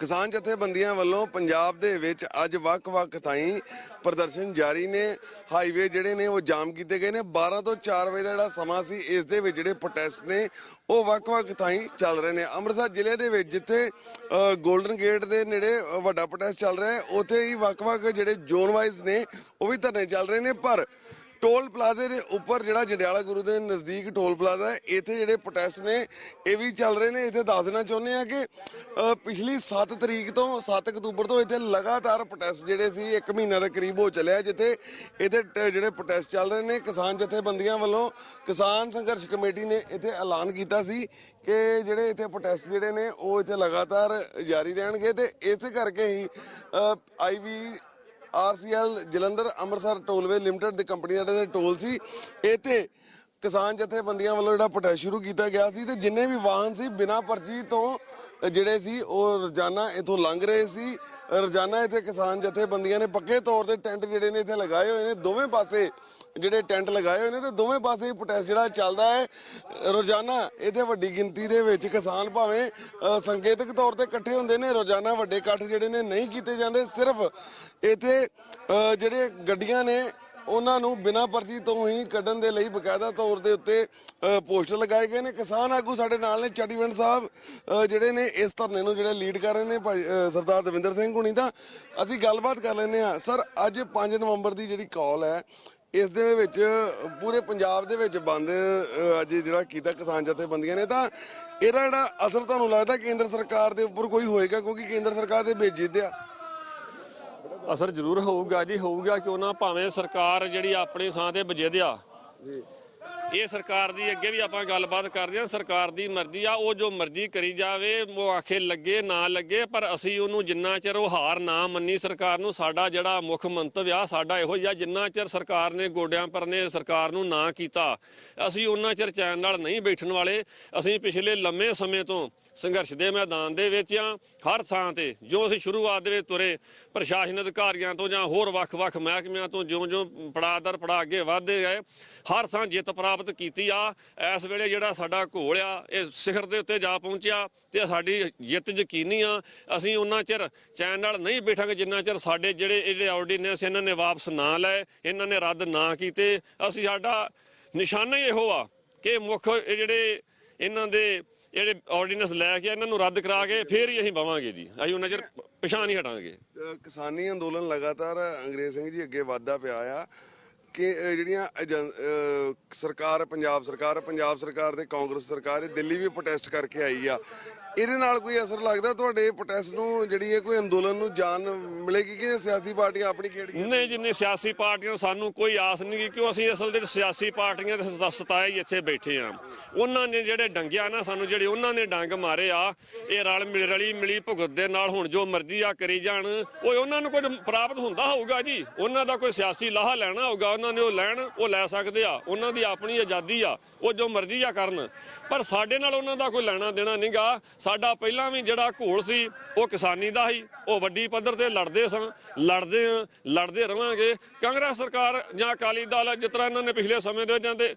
ਕਿਸਾਨ ਜਥੇਬੰਦੀਆਂ ਵੱਲੋਂ ਪੰਜਾਬ ਦੇ ਵਿੱਚ ਅੱਜ ਵੱਖ-ਵੱਖ ਥਾਈਂ ਪ੍ਰਦਰਸ਼ਨ ਜਾਰੀ ਨੇ। ਹਾਈਵੇ ਜਿਹੜੇ ਨੇ ਉਹ ਜਾਮ ਕੀਤੇ ਗਏ ਨੇ। 12 ਤੋਂ 4 ਵਜੇ ਦਾ ਜਿਹੜਾ ਸਮਾਂ ਸੀ, ਇਸ ਦੇ ਵਿੱਚ ਜਿਹੜੇ ਪ੍ਰੋਟੈਸਟ ਨੇ, ਉਹ ਵੱਖ-ਵੱਖ ਥਾਈਂ ਚੱਲ ਰਹੇ ਨੇ। ਅੰਮ੍ਰਿਤਸਰ ਜ਼ਿਲ੍ਹੇ ਦੇ ਵਿੱਚ ਜਿੱਥੇ ਗੋਲਡਨ ਗੇਟ ਦੇ ਨੇੜੇ ਵੱਡਾ ਪ੍ਰੋਟੈਸਟ ਚੱਲ ਰਿਹਾ ਹੈ, ਉੱਥੇ ਹੀ ਵੱਖ-ਵੱਖ ਜਿਹੜੇ ਜ਼ੋਨ ਵਾਈਜ਼ ਨੇ, ਉਹ ਵੀ ਧਰਨੇ ਚੱਲ ਰਹੇ ਨੇ। ਪਰ ਟੋਲ ਪਲਾਜ਼ੇ ਦੇ ਉੱਪਰ ਜਿਹੜਾ ਜੰਡਿਆਲਾ ਗੁਰੂ ਦੇ ਨਜ਼ਦੀਕ ਟੋਲ ਪਲਾਜ਼ਾ ਹੈ, ਇੱਥੇ ਜਿਹੜੇ ਪ੍ਰੋਟੈਸਟ ਨੇ, ਇਹ ਵੀ ਚੱਲ ਰਹੇ ਨੇ। ਇੱਥੇ ਦੱਸ ਦੇਣਾ ਚਾਹੁੰਦੇ ਆ ਕਿ ਪਿਛਲੀ 7 ਤਰੀਕ ਤੋਂ 7 ਅਕਤੂਬਰ ਤੋਂ ਇੱਥੇ ਲਗਾਤਾਰ ਪ੍ਰੋਟੈਸਟ ਜਿਹੜੇ ਸੀ 1 ਮਹੀਨਾ ਦੇ ਕਰੀਬ ਹੋ ਚੱਲਿਆ ਜਿੱਥੇ ਇੱਥੇ ਟ- ਜਿਹੜੇ ਪ੍ਰੋਟੈਸਟ ਚੱਲ ਰਹੇ ਨੇ, ਕਿਸਾਨ ਜਥੇਬੰਦੀਆਂ ਵੱਲੋਂ ਕਿਸਾਨ ਸੰਘਰਸ਼ ਕਮੇਟੀ ਨੇ ਇੱਥੇ ਐਲਾਨ ਕੀਤਾ ਸੀ ਕਿ ਜਿਹੜੇ ਇੱਥੇ ਪ੍ਰੋਟੈਸਟ ਜਿਹੜੇ ਨੇ, ਉਹ ਇੱਥੇ ਲਗਾਤਾਰ ਜਾਰੀ ਰਹਿਣਗੇ ਤੇ ਇਸੇ ਕਰਕੇ ਹੀ IV RCL Jalandhar Amritsar tollway limited ਦੀ ਕੰਪਨੀ ਦਾ ਟੋਲ ਸੀ, ਇੱਥੇ ਕਿਸਾਨ ਜਥੇਬੰਦੀਆਂ ਵੱਲੋਂ ਜਿਹੜਾ ਪ੍ਰੋਟੈਸਟ ਸ਼ੁਰੂ ਕੀਤਾ ਗਿਆ ਸੀ ਤੇ ਜਿੰਨੇ ਵੀ ਵਾਹਨ ਸੀ, ਬਿਨਾਂ ਪਰਚੀ ਤੋਂ ਜਿਹੜੇ ਸੀ, ਉਹ ਰੋਜ਼ਾਨਾ ਇਥੋਂ ਲੰਘ ਰਹੇ ਸੀ। ਰੋਜ਼ਾਨਾ ਇੱਥੇ ਕਿਸਾਨ ਜਥੇਬੰਦੀਆਂ ਨੇ ਪੱਕੇ ਤੌਰ ਤੇ ਟੈਂਟ ਜਿਹੜੇ ਨੇ ਇੱਥੇ ਲਗਾਏ ਹੋਏ ਨੇ, ਦੋਵੇਂ ਪਾਸੇ ਜਿਹੜੇ ਟੈਂਟ ਲਗਾਏ ਹੋਏ ਨੇ ਤੇ ਦੋਵੇਂ ਪਾਸੇ ਪ੍ਰੋਟੈਸਟ ਜਿਹੜਾ ਚੱਲਦਾ ਹੈ। ਰੋਜ਼ਾਨਾ ਇੱਥੇ ਵੱਡੀ ਗਿਣਤੀ ਦੇ ਵਿੱਚ ਕਿਸਾਨ ਭਾਵੇਂ ਸੰਕੇਤਕ ਤੌਰ ਤੇ ਇਕੱਠੇ ਹੁੰਦੇ ਨੇ ਰੋਜ਼ਾਨਾ ਵੱਡੇ ਇਕੱਠ ਜਿਹੜੇ ਨੇ ਨਹੀਂ ਕੀਤੇ ਜਾਂਦੇ। ਸਿਰਫ ਇੱਥੇ ਜਿਹੜੇ ਗੱਡੀਆਂ ਨੇ ਉਹਨਾਂ ਨੂੰ ਬਿਨਾਂ ਪਰਚੀ ਤੋਂ ਹੀ ਕੱਢਣ ਦੇ ਲਈ ਬਕਾਇਦਾ ਤੌਰ ਦੇ ਉੱਤੇ ਪੋਸਟਰ ਲਗਾਏ ਗਏ ਨੇ। ਕਿਸਾਨ ਆਗੂ ਸਾਡੇ ਨਾਲ ਨੇ ਚੜੀਵੰਡ ਸਾਹਿਬ ਜਿਹੜੇ ਨੇ ਇਸ ਧਰਨੇ ਨੂੰ ਜਿਹੜੇ ਲੀਡ ਕਰ ਰਹੇ ਨੇ ਭਾਈ, ਸਰਦਾਰ ਦਵਿੰਦਰ ਸਿੰਘ ਹੁਣੀ ਤਾਂ ਅਸੀਂ ਗੱਲਬਾਤ ਕਰ ਲੈਂਦੇ ਆ ਸਰ ਅੱਜ 5 ਨਵੰਬਰ ਦੀ ਜਿਹੜੀ ਕਾਲ ਹੈ ਇਸ ਦੇ ਵਿੱਚ ਪੂਰੇ ਪੰਜਾਬ ਦੇ ਵਿੱਚ ਬੰਦ ਅੱਜ ਜਿਹੜਾ ਕੀਤਾ ਕਿਸਾਨ ਜਥੇਬੰਦੀਆਂ ਨੇ ਤਾਂ ਇਹਦਾ ਜਿਹੜਾ ਅਸਰ ਤੁਹਾਨੂੰ ਲੱਗਦਾ ਕੇਂਦਰ ਸਰਕਾਰ ਦੇ ਉੱਪਰ ਕੋਈ ਹੋਏਗਾ? ਕਿਉਂਕਿ ਕੇਂਦਰ ਸਰਕਾਰ ਦੇ ਬੇਜਿੱਦ ਆ। ਅਸਰ ਜ਼ਰੂਰ ਹੋਊਗਾ ਜੀ ਹੋਊਗਾ ਕਿਉਂ ਨਾ? ਭਾਵੇਂ ਸਰਕਾਰ ਜਿਹੜੀ ਆਪਣੀ ਥਾਂ ਤੇ ਬਜੇਦਿਆ ਜੀ। ਇਹ ਸਰਕਾਰ ਦੀ ਅੱਗੇ ਵੀ ਆਪਾਂ ਗੱਲਬਾਤ ਕਰਦੇ ਹਾਂ, ਸਰਕਾਰ ਦੀ ਮਰਜ਼ੀ ਆ, ਉਹ ਜੋ ਮਰਜ਼ੀ ਕਰੀ ਜਾਵੇ, ਉਹ ਆਖੇ ਲੱਗੇ, ਨਾ ਲੱਗੇ, ਪਰ ਅਸੀਂ ਉਹਨੂੰ ਜਿੰਨਾ ਚਿਰ ਉਹ ਹਾਰ ਨਾ ਮੰਨੀ ਸਰਕਾਰ ਨੂੰ, ਸਾਡਾ ਜਿਹੜਾ ਮੁੱਖ ਮੰਤਵ ਆ, ਸਾਡਾ ਇਹੋ ਹੀ ਆ, ਜਿੰਨਾ ਚਿਰ ਸਰਕਾਰ ਨੇ ਗੋਡਿਆਂ ਪਰ ਸਰਕਾਰ ਨੂੰ ਨਾ ਕੀਤਾ, ਅਸੀਂ ਉਹਨਾਂ ਚਿਰ ਚੈਨ ਨਾਲ ਨਹੀਂ ਬੈਠਣ ਵਾਲੇ, ਅਸੀਂ ਪਿਛਲੇ ਲੰਮੇ ਸਮੇਂ ਤੋਂ ਸੰਘਰਸ਼ ਦੇ ਮੈਦਾਨ ਦੇ ਵਿੱਚ ਆ, ਹਰ ਥਾਂ ਤੇ ਜੋ ਅਸੀਂ ਸ਼ੁਰੂਆਤ ਦੇ ਵਿੱਚ ਤੁਰੇ, ਪ੍ਰਸ਼ਾਸਨ ਅਧਿਕਾਰੀਆਂ ਤੋਂ ਜਾਂ ਹੋਰ ਵੱਖ-ਵੱਖ ਮਹਿਕਮਿਆਂ ਤੋਂ ਜਿਉਂ-ਜਿਉਂ ਪੜਾਦਰ ਪੜਾਅ ਅੱਗੇ ਵਧਦੇ ਗਏ, ਹਰ ਥਾਂ ਜਿੱਤ ਪ੍ਰਾਪਤ ਕੀਤੀ ਆ, ਇਸ ਵੇਲੇ ਜਿਹੜਾ ਸਾਡਾ ਘੋਲ ਆ, ਇਹ ਸਿਖਰ ਦੇ ਉੱਤੇ ਜਾ ਪਹੁੰਚਿਆ ਤੇ ਸਾਡੀ ਜਿੱਤ ਯਕੀਨੀ ਆ। ਅਸੀਂ ਉਹਨਾਂ ਚਿਰ ਚੈਨ ਨਾਲ ਨਹੀਂ ਬੈਠਾਂਗੇ, ਜਿੰਨਾ ਚਿਰ ਸਾਡੇ ਜਿਹੜੇ ਇਹਦੇ ਆਰਡੀਨੈਂਸ ਇਹਨਾਂ ਨੇ ਵਾਪਸ ਨਾ ਲਏ, ਇਹਨਾਂ ਨੇ ਰੱਦ ਨਾ ਕੀਤੇ। ਅਸੀਂ ਸਾਡਾ ਨਿਸ਼ਾਨਾ ਹੀ ਇਹੋ ਆ ਕਿ ਮੁੱਖ ਜਿਹੜੇ ਇਹਨਾਂ ਦੇ ਜਿਹੜੇ ਆਰਡੀਨੈਂਸ ਲੈ ਕੇ ਇਹਨਾਂ ਨੂੰ ਰੱਦ ਕਰਾ ਕੇ ਫੇਰ ਹੀ ਅਸੀਂ ਬਵਾਂਗੇ ਜੀ। ਅਸੀਂ ਉਹਨਾਂ ਚਿਰ ਪਛਾਣ ਨਹੀਂ ਹਟਾਂਗੇ। ਕਿਸਾਨੀ ਅੰਦੋਲਨ ਲਗਾਤਾਰ ਅੰਗਰੇਜ਼ ਸਿੰਘ ਜੀ ਅੱਗੇ ਵਾਧਾ ਪਿਆ ਆ। ਕਿ ਜਿਹੜੀਆਂ ਸਰਕਾਰ, ਪੰਜਾਬ ਸਰਕਾਰ ਪੰਜਾਬ ਸਰਕਾਰ ਤੇ ਕਾਂਗਰਸ ਸਰਕਾਰ, ਇਹ ਦਿੱਲੀ ਵੀ ਪ੍ਰੋਟੈਸਟ ਕਰਕੇ ਆਈ ਆ। ਇਹਦੇ ਨਾਲ ਕੋਈ ਅਸਰ ਲੱਗਦਾ? ਤੁਹਾਡੇ ਪ੍ਰੋਟੈਸਟ ਨੂੰ ਜਿਹੜੀ ਇਹ ਕੋਈ ਅੰਦੋਲਨ ਨੂੰ ਜਾਨ ਮਿਲੇਗੀ ਕਿ ਸਿਆਸੀ ਪਾਰਟੀਆਂ ਆਪਣੀ ਖੇਡ ਖੇਡ ਨਹੀਂ ਜਿੰਨੇ ਸਿਆਸੀ ਪਾਰਟੀਆਂ ਸਾਨੂੰ ਕੋਈ ਆਸ ਨਹੀਂ ਕਿਉਂ ਅਸੀਂ ਅਸਲ ਦੇ ਸਿਆਸੀ ਪਾਰਟੀਆਂ ਦੇ ਸਤਾਏ ਇੱਥੇ ਬੈਠੇ ਆ। ਉਹਨਾਂ ਨੇ ਜਿਹੜੇ ਡੰਗਿਆ ਨਾ ਸਾਨੂੰ, ਜਿਹੜੇ ਉਹਨਾਂ ਨੇ ਡੰਗ ਮਾਰੇ ਆ, ਇਹ ਰਲ ਰਲੀ ਮਿਲੀ ਭੁਗਤ ਦੇ ਨਾਲ ਹੁਣ ਜੋ ਮਰਜ਼ੀ ਆ ਕਰੀ ਜਾਣ। ਉਹ ਉਹਨਾਂ ਨੂੰ ਕੁਝ ਪ੍ਰਾਪਤ ਹੁੰਦਾ ਹੋਊਗਾ ਜੀ? ਉਹਨਾਂ ਦਾ ਕੋਈ ਸਿਆਸੀ ਲਾਹਾ ਲੈਣਾ ਹੋਊਗਾ, ਉਹਨਾਂ ਨੇ ਉਹ ਲੈਣ, ਉਹ ਲੈ ਸਕਦੇ ਆ। ਉਹਨਾਂ ਦੀ ਆਪਣੀ ਆਜ਼ਾਦੀ ਆ, ਉਹ ਜੋ ਮਰਜ਼ੀ ਆ ਕਰਨ। ਪਰ ਸਾਡੇ ਨਾਲ ਉਹਨਾਂ ਦਾ ਕੋਈ ਲੈਣਾ ਦੇਣਾ ਨਹੀਂਗਾ ਸਾਡਾ ਪਹਿਲਾਂ ਵੀ ਜਿਹੜਾ ਘੋਲ ਸੀ, ਉਹ ਕਿਸਾਨੀ ਦਾ ਸੀ, ਉਹ ਵੱਡੀ ਪੱਧਰ ਤੇ ਲੜਦੇ ਸਾਂ ਲੜਦੇ ਆ ਲੜਦੇ ਰਵਾਂਗੇ। ਕਾਂਗਰਸ ਸਰਕਾਰ ਜਾਂ ਅਕਾਲੀ ਦਲ, ਜਿਸ ਤਰ੍ਹਾਂ ਇਹਨਾਂ ਨੇ ਪਿਛਲੇ ਸਮੇਂ ਦੇ ਜਾਂਦੇ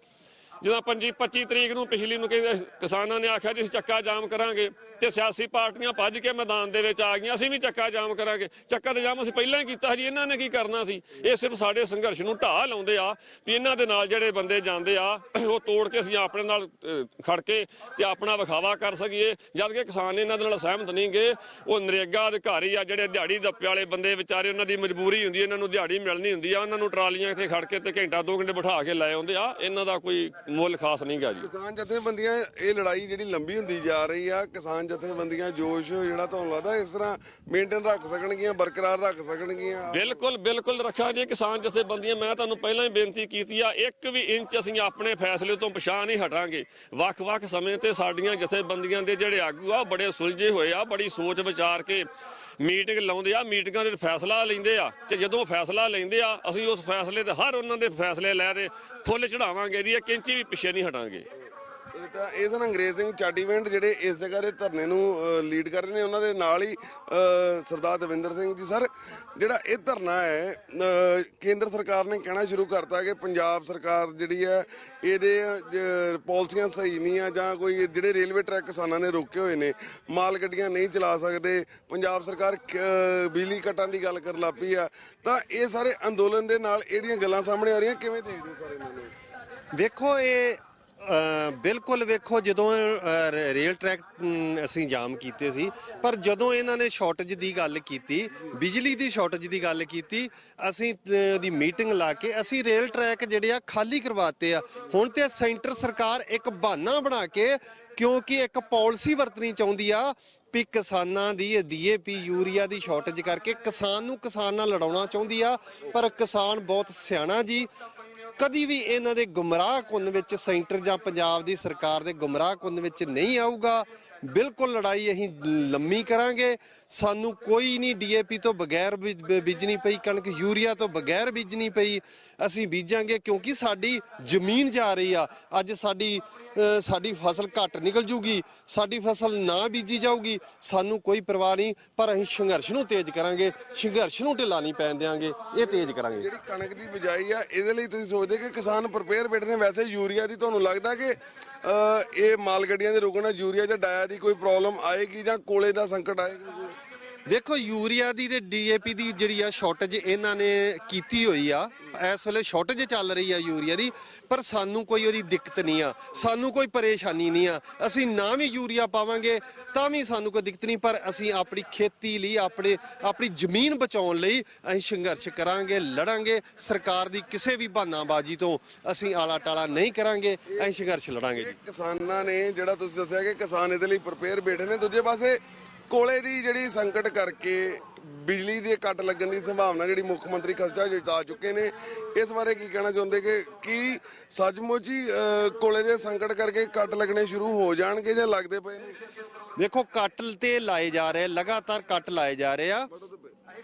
ਜਦੋਂ 25 25 ਤਰੀਕ ਨੂੰ ਪਿਛਲੀ ਨੂੰ ਕਹਿੰਦੇ ਕਿਸਾਨਾਂ ਨੇ ਆਖਿਆ ਜੀ ਅਸੀਂ ਚੱਕਾ ਜਾਮ ਕਰਾਂਗੇ ਤੇ ਸਿਆਸੀ ਪਾਰਟੀਆਂ ਭੱਜ ਕੇ ਮੈਦਾਨ ਦੇ ਵਿੱਚ ਆ ਗਈਆਂ, ਅਸੀਂ ਵੀ ਚੱਕਾ ਜਾਮ ਕਰਾਂਗੇ। ਚੱਕਾ ਤੇ ਜਾਮ ਅਸੀਂ ਪਹਿਲਾਂ ਹੀ ਕੀਤਾ ਜੀ ਇਹਨਾਂ ਨੇ ਕੀ ਕਰਨਾ ਸੀ? ਇਹ ਸਿਰਫ ਸਾਡੇ ਸੰਘਰਸ਼ ਨੂੰ ਢਾਹ ਲਾਉਂਦੇ ਆ ਵੀ ਇਹਨਾਂ ਦੇ ਨਾਲ ਜਿਹੜੇ ਬੰਦੇ ਜਾਂਦੇ ਆ, ਉਹ ਤੋੜ ਕੇ ਅਸੀਂ ਆਪਣੇ ਨਾਲ ਖੜ ਕੇ ਤੇ ਆਪਣਾ ਵਿਖਾਵਾ ਕਰ ਸਕੀਏ, ਜਦ ਕਿ ਕਿਸਾਨ ਇਹਨਾਂ ਦੇ ਨਾਲ ਸਹਿਮਤ ਨਹੀਂ ਗਏ ਉਹ ਨਰੇਗਾ ਅਧਿਕਾਰੀ ਆ ਜਿਹੜੇ ਦਿਹਾੜੀ ਦੱਪੇ ਵਾਲੇ ਬੰਦੇ ਵਿਚਾਰੇ, ਉਹਨਾਂ ਦੀ ਮਜਬੂਰੀ ਹੁੰਦੀ ਇਹਨਾਂ ਨੂੰ ਦਿਹਾੜੀ ਮਿਲਣੀ ਹੁੰਦੀ ਆ, ਉਹਨਾਂ ਨੂੰ ਟਰਾਲੀਆਂ ਇੱਥੇ ਖੜ ਕੇ ਤੇ ਘੰਟਾ ਦੋ ਘੰਟੇ ਬਿਠਾ ਕੇ ਲੈ ਆਉਂਦੇ ਆ। ਇਹਨਾਂ ਦਾ ਕੋਈ ਮੁੱਲ ਖਾਸ ਨਹੀਂਗਾ ਜੀ। ਕਿਸਾਨ ਜਥੇਬੰਦੀਆਂ ਇਹ ਲੜਾਈ ਜਿਹੜੀ ਲੰਬੀ ਹੁੰਦੀ ਜਾ ਰਹੀ ਆ ਕਿਸਾਨ ਜਥੇਬੰਦੀਆਂ ਜੋਸ਼ ਜਿਹੜਾ ਤੁਹਾਨੂੰ ਲੱਗਦਾ ਇਸ ਤਰ੍ਹਾਂ ਮੇਨਟੇਨ ਰੱਖ ਸਕਣਗੀਆਂ ਬਰਕਰਾਰ ਰੱਖ ਸਕਣਗੀਆਂ? ਬਿਲਕੁਲ ਬਿਲਕੁਲ ਜੀ ਕਿਸਾਨ ਜਥੇਬੰਦੀਆਂ। ਮੈਂ ਤੁਹਾਨੂੰ ਪਹਿਲਾਂ ਹੀ ਬੇਨਤੀ ਕੀਤੀ ਆ ਇੱਕ ਵੀ ਇੰਚ ਅਸੀਂ ਆਪਣੇ ਫੈਸਲੇ ਤੋਂ ਪਛਾਣ ਨਹੀਂ ਹਟਾਂਗੇ। ਵੱਖ-ਵੱਖ ਸਮੇਂ ਤੇ ਸਾਡੀਆਂ ਜਥੇਬੰਦੀਆਂ ਦੇ ਜਿਹੜੇ ਆਗੂ ਆ ਬੜੇ ਸੁਲਝੇ ਹੋਏ ਆ ਬੜੀ ਸੋਚ ਵਿਚਾਰ ਕੇ ਮੀਟਿੰਗ ਲਾਉਂਦੇ ਆ, ਮੀਟਿੰਗਾਂ ਦੇ ਫੈਸਲਾ ਲੈਂਦੇ ਆ ਤੇ ਜਦੋਂ ਫੈਸਲਾ ਲੈਂਦੇ ਆ, ਅਸੀਂ ਉਸ ਫੈਸਲੇ ਤੇ ਹਰ ਉਹਨਾਂ ਦੇ ਫੈਸਲੇ ਲੈ ਤੇ ਫੁੱਲ ਚੜਾਵਾਂਗੇ ਜੀ ਇੱਕ ਇੰਚ ਵੀ ਪਿੱਛੇ ਨਹੀਂ ਹਟਾਂਗੇ। ਇਹ ਤਾਂ ਇਹ ਸਨ ਅੰਗਰੇਜ਼ ਸਿੰਘ ਚਾਟੀਵਿੰਡ ਜਿਹੜੇ ਇਸ ਜਗ੍ਹਾ ਦੇ ਧਰਨੇ ਨੂੰ ਲੀਡ ਕਰ ਰਹੇ ਨੇ, ਉਹਨਾਂ ਦੇ ਨਾਲ ਹੀ ਸਰਦਾਰ ਦਵਿੰਦਰ ਸਿੰਘ ਜੀ। ਸਰ, ਜਿਹੜਾ ਇਹ ਧਰਨਾ ਹੈ ਕੇਂਦਰ ਸਰਕਾਰ ਨੇ ਕਹਿਣਾ ਸ਼ੁਰੂ ਕਰਤਾ ਕਿ ਪੰਜਾਬ ਸਰਕਾਰ ਜਿਹੜੀ ਹੈ, ਇਹਦੇ ਜ- ਪਾਲਿਸੀਆਂ ਸਹੀ ਨਹੀਂ ਆ ਜਾਂ ਕੋਈ ਜਿਹੜੇ ਰੇਲਵੇ ਟਰੈਕ ਕਿਸਾਨਾਂ ਨੇ ਰੋਕੇ ਹੋਏ ਨੇ, ਮਾਲ ਗੱਡੀਆਂ ਨਹੀਂ ਚਲਾ ਸਕਦੇ, ਪੰਜਾਬ ਸਰਕਾਰ ਬਿਜਲੀ ਕੱਟਾਂ ਦੀ ਗੱਲ ਕਰ ਲੱਪੀ ਆ, ਤਾਂ ਇਹ ਸਾਰੇ ਅੰਦੋਲਨ ਦੇ ਨਾਲ ਇਹੜੀਆਂ ਗੱਲਾਂ ਸਾਹਮਣੇ ਆ ਰਹੀਆਂ, ਕਿਵੇਂ ਦੇਖਦੇ ਹੋ ਸਾਰੇ ਇਹਨਾਂ ਨੂੰ? ਵੇਖੋ, ਇਹ ਬਿਲਕੁਲ ਵੇਖੋ ਜਦੋਂ ਰੇਲ ਟਰੈਕ ਅਸੀਂ ਜਾਮ ਕੀਤੇ ਸੀ ਪਰ ਜਦੋਂ ਇਹਨਾਂ ਨੇ ਸ਼ਾਰਟੇਜ ਦੀ ਗੱਲ ਕੀਤੀ ਬਿਜਲੀ ਦੀ ਸ਼ਾਰਟੇਜ ਦੀ ਗੱਲ ਕੀਤੀ ਅਸੀਂ ਅ, ਮੀਟਿੰਗ ਲਾ ਕੇ ਅਸੀਂ ਰੇਲ ਟਰੈਕ ਜਿਹੜੇ ਆ ਖਾਲੀ ਕਰਵਾਤੇ ਆ। ਹੁਣ ਤੇ ਸੈਂਟਰ ਸਰਕਾਰ ਇੱਕ ਬਹਾਨਾ ਬਣਾ ਕੇ ਕਿਉਂਕਿ ਇੱਕ ਪਾਲਿਸੀ ਵਰਤਣੀ ਚਾਹੁੰਦੀ ਆ ਵੀ ਕਿਸਾਨਾਂ ਦੀ ਡੀਏਪੀ ਯੂਰੀਆ ਦੀ ਸ਼ਾਰਟੇਜ ਕਰਕੇ ਕਿਸਾਨ ਨੂੰ ਕਿਸਾਨ ਨਾਲ ਲੜਾਉਣਾ ਚਾਹੁੰਦੀ ਆ ਪਰ ਕਿਸਾਨ ਬਹੁਤ ਸਿਆਣਾ ਜੀ। ਕਦੀ ਵੀ ਇਹਨਾਂ ਦੇ ਗੁੰਮਰਾਹ ਕੁੰਨ ਵਿੱਚ ਸੈਂਟਰ ਜਾਂ ਪੰਜਾਬ ਦੀ ਸਰਕਾਰ ਦੇ ਗੁੰਮਰਾਹ ਕੁੰਨ ਵਿੱਚ ਨਹੀਂ ਆਊਗਾ। ਬਿਲਕੁਲ ਲੜਾਈ ਅਸੀਂ ਲੰਮੀ ਕਰਾਂਗੇ। ਸਾਨੂੰ ਕੋਈ ਨਹੀਂ ਡੀਏਪੀ ਤੋਂ ਬਗੈਰ ਬੀਜ- ਬ- ਬੀਜਣੀ ਪਈ, ਕਣਕ ਯੂਰੀਆ ਤੋਂ ਬਗੈਰ ਬੀਜਣੀ ਪਈ, ਅਸੀਂ ਬੀਜਾਂਗੇ ਕਿਉਂਕਿ ਸਾਡੀ ਜ਼ਮੀਨ ਜਾ ਰਹੀ ਆ। ਅੱਜ ਸਾਡੀ ਸਾਡੀ ਫਸਲ ਘੱਟ ਨਿਕਲ ਜੂਗੀ, ਸਾਡੀ ਫਸਲ ਨਾ ਬੀਜੀ ਜਾਊਗੀ, ਸਾਨੂੰ ਕੋਈ ਪਰਵਾਹ ਨਹੀਂ, ਪਰ ਅਸੀਂ ਸੰਘਰਸ਼ ਨੂੰ ਤੇਜ਼ ਕਰਾਂਗੇ, ਸੰਘਰਸ਼ ਨੂੰ ਢਿੱਲਾ ਨਹੀਂ ਪੈਣ ਦਿਆਂਗੇ, ਇਹ ਤੇਜ਼ ਕਰਾਂਗੇ। ਜਿਹੜੀ ਕਣਕ ਦੀ ਬਿਜਾਈ ਆ, ਇਹਦੇ ਲਈ ਤੁਸੀਂ ਸੋਚਦੇ ਕਿ ਕਿਸਾਨ ਪ੍ਰਪੇਅਰ ਬੈਠੇ ਨੇ, ਵੈਸੇ ਯੂਰੀਆ ਦੀ ਤੁਹਾਨੂੰ ਲੱਗਦਾ ਕਿ ਇਹ ਮਾਲ ਗੱਡੀਆਂ ਦੇ ਰੁਕਣ ਯੂਰੀਆ ਜਾਂ ਡਾਇਆ ਦੀ ਕੋਈ ਪ੍ਰੋਬਲਮ ਆਏਗੀ ਜਾਂ ਕੋਲੇ ਦਾ ਸੰਕਟ ਆਏਗਾ? ਦੇਖੋ, ਯੂਰੀਆ ਦੀ ਤੇ ਡੀਏਪੀ ਦੀ ਜਿਹੜੀ ਆ ਸ਼ਾਰਟੇਜ ਇਹਨਾਂ ਨੇ ਕੀਤੀ ਹੋਈ ਆ। ਇਸ ਵੇਲੇ ਸ਼ਾਰਟੇਜ ਚੱਲ ਰਹੀ ਆ ਯੂਰੀਆ ਦੀ, ਪਰ ਸਾਨੂੰ ਕੋਈ ਉਹਦੀ ਦਿੱਕਤ ਨਹੀਂ ਆ। ਸਾਨੂੰ ਕੋਈ ਪਰੇਸ਼ਾਨੀ ਨਹੀਂ ਆ। ਅਸੀਂ ਨਾ ਵੀ ਯੂਰੀਆ ਪਾਵਾਂਗੇ, ਤਾਂ ਵੀ ਸਾਨੂੰ ਕੋਈ ਦਿੱਕਤ ਨਹੀਂ, ਪਰ ਅਸੀਂ ਆਪਣੀ ਖੇਤੀ ਲਈ, ਆਪਣੇ, ਆਪਣੀ ਜ਼ਮੀਨ ਬਚਾਉਣ ਲਈ ਅਸੀਂ ਸੰਘਰਸ਼ ਕਰਾਂਗੇ, ਲੜਾਂਗੇ। ਸਰਕਾਰ ਦੀ ਕਿਸੇ ਵੀ ਬਹਾਨਾਬਾਜ਼ੀ ਤੋਂ ਅਸੀਂ ਆਲਾ ਟਾਲਾ ਨਹੀਂ ਕਰਾਂਗੇ, ਅਸੀਂ ਸੰਘਰਸ਼ ਲੜਾਂਗੇ ਕਿਸਾਨਾਂ ਨੇ, ਜਿਹੜਾ ਤੁਸੀਂ ਦੱਸਿਆ ਕਿ ਕਿਸਾਨ ਇਹਦੇ ਲਈ ਪ੍ਰਪੇਅਰ ਬੈਠੇ ਨੇ, ਦੂਜੇ ਪਾਸੇ ਕੋਲੇ ਦੀ ਜਿਹੜੀ ਸੰਕਟ ਕਰਕੇ ਬਿਜਲੀ ਦੇ ਕੱਟ ਲੱਗਣ ਦੀ ਸੰਭਾਵਨਾ ਜਿਹੜੀ ਮੁੱਖ ਮੰਤਰੀ ਖਰਚਾ ਜਤਾ ਚੁੱਕੇ ਨੇ ਇਸ ਬਾਰੇ ਕੀ ਕਹਿਣਾ ਚਾਹੁੰਦੇ ਕਿ ਕੀ ਸੱਚਮੁੱਚ ਹੀ ਅ, ਕੋਲੇ ਦੇ ਸੰਕਟ ਕਰਕੇ ਕੱਟ ਲੱਗਣੇ ਸ਼ੁਰੂ ਹੋ ਜਾਣਗੇ ਜਾਂ ਲੱਗਦੇ ਪਏ ਨੇ? ਦੇਖੋ ਕੱਟ ਤੇ ਲਾਏ ਜਾ ਰਹੇ ਲਗਾਤਾਰ ਕੱਟ ਲਾਏ ਜਾ ਰਹੇ ਆ।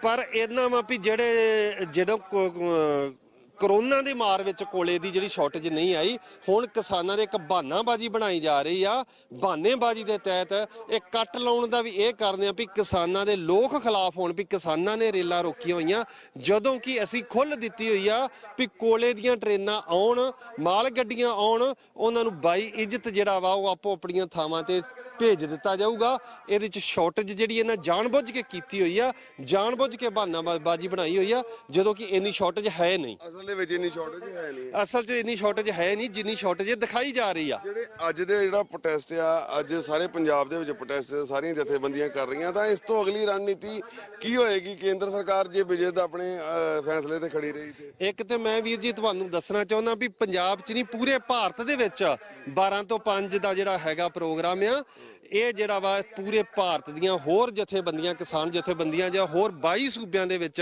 ਪਰ ਇਹਨਾਂ ਵਾ ਵੀ ਜਿਹੜੇ ਜਦੋਂ ਕੋ- ਕੋ- ਕਰੋਨਾ ਦੀ ਮਾਰ ਵਿੱਚ ਕੋਲੇ ਦੀ ਜਿਹੜੀ ਸ਼ਾਰਟੇਜ ਨਹੀਂ ਆਈ, ਹੁਣ ਕਿਸਾਨਾਂ ਦੇ ਇੱਕ ਬਹਾਨਾਬਾਜ਼ੀ ਬਣਾਈ ਜਾ ਰਹੀ ਆ। ਬਹਾਨੇਬਾਜ਼ੀ ਦੇ ਤਹਿਤ ਇਹ ਕੱਟ ਲਾਉਣ ਦਾ ਵੀ ਇਹ ਕਰਦੇ ਆ ਵੀ ਕਿਸਾਨਾਂ ਦੇ ਲੋਕ ਖਿਲਾਫ ਹੋਣ, ਵੀ ਕਿਸਾਨਾਂ ਨੇ ਰੇਲਾਂ ਰੋਕੀਆਂ ਹੋਈਆਂ। ਜਦੋਂ ਕਿ ਅਸੀਂ ਖੁੱਲ ਦਿੱਤੀ ਹੋਈ ਆ ਵੀ ਕੋਲੇ ਦੀਆਂ ਟ੍ਰੇਨਾਂ ਆਉਣ, ਮਾਲ ਗੱਡੀਆਂ ਆਉਣ, ਉਹਨਾਂ ਨੂੰ ਬਾਈ ਇੱਜ਼ਤ ਜਿਹੜਾ ਵਾ ਉਹ ਆਪੋ ਆਪਣੀਆਂ ਥਾਵਾਂ ਤੇ ਭੇਜ ਦਿੱਤਾ ਜਾਊਗਾ। ਇਹਦੇ ਚ ਸ਼ਾਰਟੇਜ ਜਿਹੜੀ ਇਹਨਾਂ ਜਾਣਬੁੱਝ ਕੇ ਕੀਤੀ ਹੋਈ ਆ ਜਾਣਬੁੱਝ ਕੇ ਬਹਾਨਾਬਾਜ਼ੀ ਬਣਾਈ ਹੋਈ ਆ ਜਦੋਂ ਕਿ ਇੰਨੀ ਸ਼ਾਰਟੇਜ ਹੈ ਨਹੀਂ। ਅਸਲ ਦੇ ਵਿੱਚ ਇੰਨੀ ਸ਼ਾਰਟੇਜ ਹੈ ਨਹੀਂ। ਅਸਲ 'ਚ ਇੰਨੀ ਸ਼ਾਰਟੇਜ ਹੈ ਨਹੀਂ ਜਿੰਨੀ ਸ਼ਾਰਟੇਜ ਦਿਖਾਈ ਜਾ ਰਹੀ ਆ। ਜਿਹੜੇ ਅੱਜ ਦੇ ਜਿਹੜਾ ਪ੍ਰੋਟੈਸਟ ਆ ਅੱਜ ਸਾਰੇ ਪੰਜਾਬ ਦੇ ਵਿੱਚ ਪ੍ਰੋਟੈਸਟ ਸਾਰੀਆਂ ਜਥੇਬੰਦੀਆਂ ਕਰ ਰਹੀਆਂ ਤਾਂ ਇਸ ਤੋਂ ਅਗਲੀ ਰਣਨੀਤੀ ਕੀ ਹੋਏਗੀ? ਕੇਂਦਰ ਸਰਕਾਰ ਜੇ ਵਿਜੇ ਦਾ ਆਪਣੇ ਫੈਸਲੇ ਤੇ ਖੜੀ ਰਹੀ ਤੇ। ਇੱਕ ਤੇ ਮੈਂ ਵੀਰ ਜੀ ਤੁਹਾਨੂੰ ਦੱਸਣਾ ਚਾਹੁੰਦਾ ਵੀ ਪੰਜਾਬ 'ਚ ਨਹੀਂ ਪੂਰੇ ਭਾਰਤ ਦੇ ਵਿੱਚ 12 ਤੋਂ 5 ਦਾ ਜਿਹੜਾ ਹੈਗਾ ਪ੍ਰੋਗਰਾਮ ਆ ਇਹ ਜਿਹੜਾ ਵਾ, ਪੂਰੇ ਭਾਰਤ ਦੀਆਂ ਹੋਰ ਜਥੇਬੰਦੀਆਂ, ਕਿਸਾਨ ਜਥੇਬੰਦੀਆਂ ਜਾਂ ਹੋਰ 22 ਸੂਬਿਆਂ ਦੇ ਵਿੱਚ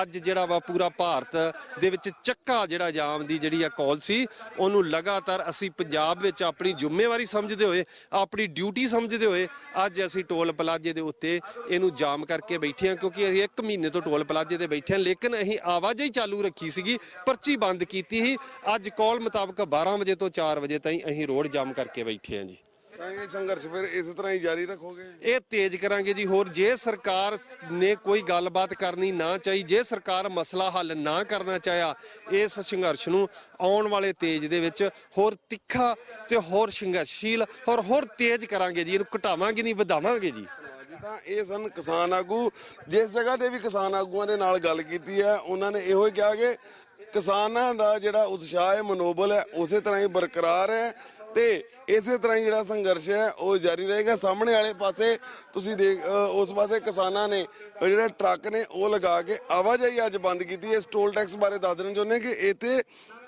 ਅੱਜ ਜਿਹੜਾ ਵਾ ਪੂਰਾ ਭਾਰਤ ਦੇ ਵਿੱਚ ਚੱਕਾ ਜਿਹੜਾ ਜਾਮ ਦੀ ਜਿਹੜੀ ਆ ਕਾਲ ਸੀ, ਉਹਨੂੰ ਲਗਾਤਾਰ ਅਸੀਂ ਪੰਜਾਬ ਵਿੱਚ ਆਪਣੀ ਜ਼ਿੰਮੇਵਾਰੀ ਸਮਝਦੇ ਹੋਏ, ਆਪਣੀ ਡਿਊਟੀ ਸਮਝਦੇ ਹੋਏ ਅੱਜ ਅਸੀਂ ਟੋਲ ਪਲਾਜ਼ੇ ਦੇ ਉੱਤੇ ਇਹਨੂੰ ਜਾਮ ਕਰਕੇ ਬੈਠੇ ਹਾਂ, ਕਿਉਂਕਿ ਅਸੀਂ 1 ਮਹੀਨੇ ਤੋਂ ਟੋਲ ਪਲਾਜ਼ੇ ਤੇ ਬੈਠੇ ਹਾਂ, ਲੇਕਿਨ ਅਸੀਂ ਆਵਾਜਾਈ ਚਾਲੂ ਰੱਖੀ ਸੀਗੀ, ਪਰਚੀ ਬੰਦ ਕੀਤੀ ਸੀ। ਅੱਜ ਕਾਲ ਮੁਤਾਬਕ 12 ਵਜੇ ਤੋਂ 4 ਵਜੇ ਤਾਈਂ ਅਸੀਂ ਰੋਡ ਜਾਮ ਕਰਕੇ ਬੈਠੇ ਹਾਂ ਜੀ। ਤਾਂ ਇਹ ਸੰਘਰਸ਼ ਫਿਰ ਇਸ ਤਰ੍ਹਾਂ ਹੀ ਜਾਰੀ ਰੱਖੋਗੇ? ਇਹ ਤੇਜ਼ ਕਰਾਂਗੇ ਜੀ। ਹੋਰ ਜੇ ਸਰਕਾਰ ਨੇ ਕੋਈ ਗੱਲਬਾਤ ਕਰਨੀ ਨਾ ਚਾਹੀ ਜੇ ਸਰਕਾਰ ਮਸਲਾ ਹੱਲ ਨਾ ਕਰਨਾ ਚਾਹਿਆ ਇਸ ਸੰਘਰਸ਼ ਨੂੰ ਆਉਣ ਵਾਲੇ ਤੇਜ ਦੇ ਵਿੱਚ ਹੋਰ ਤਿੱਖਾ ਤੇ ਹੋਰ ਸੰਘਰਸ਼ੀਲ ਔਰ ਹੋਰ ਤੇਜ਼ ਕਰਾਂਗੇ ਜੀ। ਇਹਨੂੰ ਘਟਾਵਾਂਗੇ ਨਹੀਂ ਵਧਾਵਾਂਗੇ ਜੀ। ਜੀ। ਤਾਂ ਇਹ ਸਨ ਕਿਸਾਨ ਆਗੂ। ਜਿਸ ਜਗ੍ਹਾ ਤੇ ਵੀ ਕਿਸਾਨ ਆਗੂਆਂ ਦੇ ਨਾਲ ਗੱਲ ਕੀਤੀ ਹੈ ਉਹਨਾਂ ਨੇ ਇਹੋ ਹੀ ਕਿਹਾ ਕਿ ਕਿਸਾਨਾਂ ਦਾ ਜਿਹੜਾ ਉਤਸ਼ਾਹ ਹੈ ਮਨੋਬਲ ਹੈ ਉਸੇ ਤਰ੍ਹਾਂ ਹੀ ਬਰਕਰਾਰ ਹੈ। ਤੇ ਇਸੇ ਤਰ੍ਹਾਂ ਹੀ ਜਿਹੜਾ ਸੰਘਰਸ਼ ਹੈ ਉਹ ਜਾਰੀ ਰਹੇਗਾ। ਸਾਹਮਣੇ ਵਾਲੇ ਪਾਸੇ ਤੁਸੀਂ ਦੇਖ ਉਸ ਪਾਸੇ ਕਿਸਾਨਾਂ ਨੇ ਅ, ਜਿਹੜੇ ਟਰੱਕ ਨੇ ਉਹ ਲਗਾ ਕੇ ਆਵਾਜਾਈ ਅੱਜ ਬੰਦ ਕੀਤੀ ਹੈ। ਇਸ ਟੋਲ ਟੈਕਸ ਬਾਰੇ ਦੱਸ ਦੇਣਾ ਚਾਹੁੰਦੇ ਕਿ ਇੱਥੇ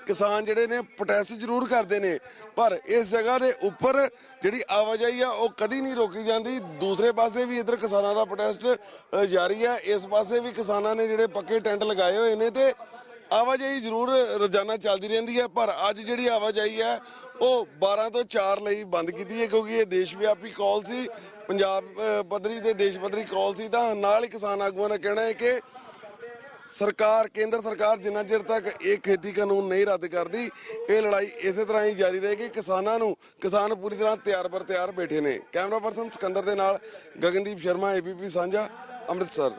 ਕਿਸਾਨ ਜਿਹੜੇ ਨੇ ਪ੍ਰੋਟੈਸਟ ਜ਼ਰੂਰ ਕਰਦੇ ਨੇ। ਪਰ ਇਸ ਜਗ੍ਹਾ ਦੇ ਉੱਪਰ ਜਿਹੜੀ ਆਵਾਜਾਈ ਆ ਉਹ ਕਦੀ ਨਹੀਂ ਰੋਕੀ ਜਾਂਦੀ। ਦੂਸਰੇ ਪਾਸੇ ਵੀ ਇਧਰ ਕਿਸਾਨਾਂ ਦਾ ਪ੍ਰੋਟੈਸਟ ਜਾਰੀ ਹੈ ਇਸ ਪਾਸੇ ਵੀ ਕਿਸਾਨਾਂ ਨੇ ਜਿਹੜੇ ਪੱਕੇ ਟੈਂਟ ਲਗਾਏ ਹੋਏ ਨੇ ਤੇ ਆਵਾਜਾਈ ਜ਼ਰੂਰ ਰੋਜ਼ਾਨਾ ਚੱਲਦੀ ਰਹਿੰਦੀ ਹੈ, ਪਰ ਅੱਜ ਜਿਹੜੀ ਆਵਾਜਾਈ ਹੈ, ਉਹ 12 ਤੋਂ 4 ਲਈ ਬੰਦ ਕੀਤੀ ਹੈ, ਕਿਉਂਕਿ ਇਹ ਦੇਸ਼ ਵਿਆਪੀ ਕਾਲ ਸੀ। ਪੰਜਾਬ ਪੱਧਰੀ ਤੇ ਦੇਸ਼ ਪੱਧਰੀ ਕਾਲ ਸੀ, ਤਾਂ ਨਾਲ ਹੀ ਕਿਸਾਨ ਆਗੂਆਂ ਦਾ ਕਹਿਣਾ ਹੈ ਕਿ ਸਰਕਾਰ, ਕੇਂਦਰ ਸਰਕਾਰ ਜਿੰਨਾ ਚਿਰ ਤੱਕ ਇਹ ਖੇਤੀ ਕਾਨੂੰਨ ਨਹੀਂ ਰੱਦ ਕਰਦੀ, ਇਹ ਲੜਾਈ ਇਸੇ ਤਰ੍ਹਾਂ ਹੀ ਜਾਰੀ ਰਹੇਗੀ। ਕਿਸਾਨਾਂ ਨੂੰ, ਕਿਸਾਨ ਪੂਰੀ ਤਰ੍ਹਾਂ ਤਿਆਰ ਬਰ ਤਿਆਰ ਬੈਠੇ ਨੇ। ਕੈਮਰਾ ਪਰਸਨ ਸਿਕੰਦਰ ਦੇ ਨਾਲ ਗਗਨਦੀਪ ਸ਼ਰਮਾ, ਏਬੀਪੀ ਸਾਂਝਾ, ਅੰਮ੍ਰਿਤਸਰ।